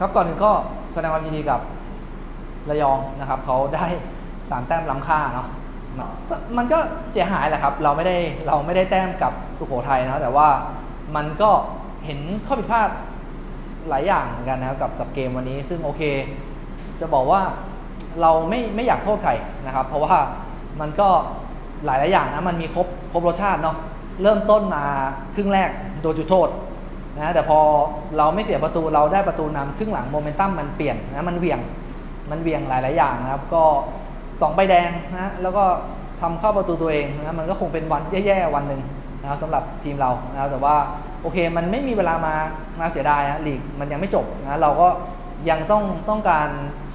ครับก่อนอื่นก็แสดงความยินดีกับระยองนะครับเขาได้สามแต้มล้ำค่าเนาะมันก็เสียหายแหละครับ เราไม่ได้เราไม่ได้แต้มกับสุโขทัยนะแต่ว่ามันก็เห็นข้อผิดพลาดหลายอย่างเหมือนกันนะครับกับกับเกมวันนี้ ซึ่งโอเค จะบอกว่าเราไม่ไม่อยากโทษใครนะครับ เพราะว่ามันก็หลายหลายอย่างนะมันมีครบครบรสชาติเนาะเริ่มต้นมาครึ่งแรกโดนจุดโทษ นะแต่พอเราไม่เสียประตูเราได้ประตูนำครึ่งหลังโมเมนตัมมันเปลี่ยนนะมันเวี่ยงมันเวี่ยงหลายหลายอย่างนะครับ ก็สองใบแดงนะแล้วก็ทำเข้าประตูตัวเองนะมันก็คงเป็นวันแย่ๆวันหนึ่งนะครับสำหรับทีมเรานะครับแต่ว่าโอเคมันไม่มีเวลามามาเสียดายนะลีกมันยังไม่จบนะเราก็ยังต้องต้องการ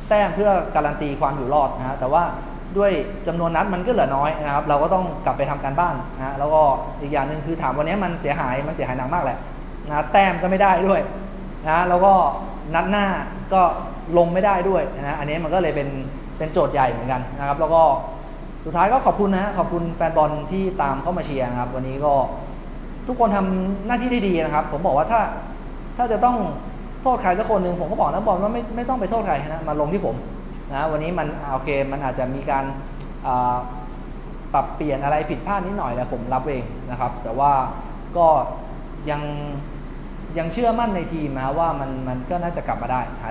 แต้มเพื่อการันตีความอยู่รอดนะแต่ว่าด้วยจำนวนนัดมันก็เหลือน้อยนะครับ เราก็ต้องกลับไปทำการบ้านนะแล้วก็อีกอย่างหนึ่งคือถามวันนี้มันเสียหายมันเสียหายหนักมากแหละ นะแต้มก็ไม่ได้ด้วยนะแล้วก็นัดหน้าก็ลงไม่ได้ด้วยนะอันนี้มันก็เลยเป็นเป็นโจทย์ใหญ่เหมือนกันนะครับ แล้วก็สุดท้ายก็ขอบคุณนะฮะขอบคุณแฟนบอลที่ตามเข้ามาเชียร์นะครับ วันนี้ก็ทุกคนทำหน้าที่ได้ดีนะครับ ผมบอกว่าถ้าถ้าจะต้องโทษใครสักคนหนึ่งผมก็บอกนะบอลว่าไม่ไม่ต้องไปโทษใครนะมาลงที่ผมนะวันนี้มันโอเคมันอาจจะมีการปรับเปลี่ยนอะไรผิดพลาดนิดหน่อยแล้วผมรับเองนะครับ แต่ว่าก็ยัง ยังเชื่อมั่นในทีมนะครับว่ามันมันก็น่าจะกลับมาได้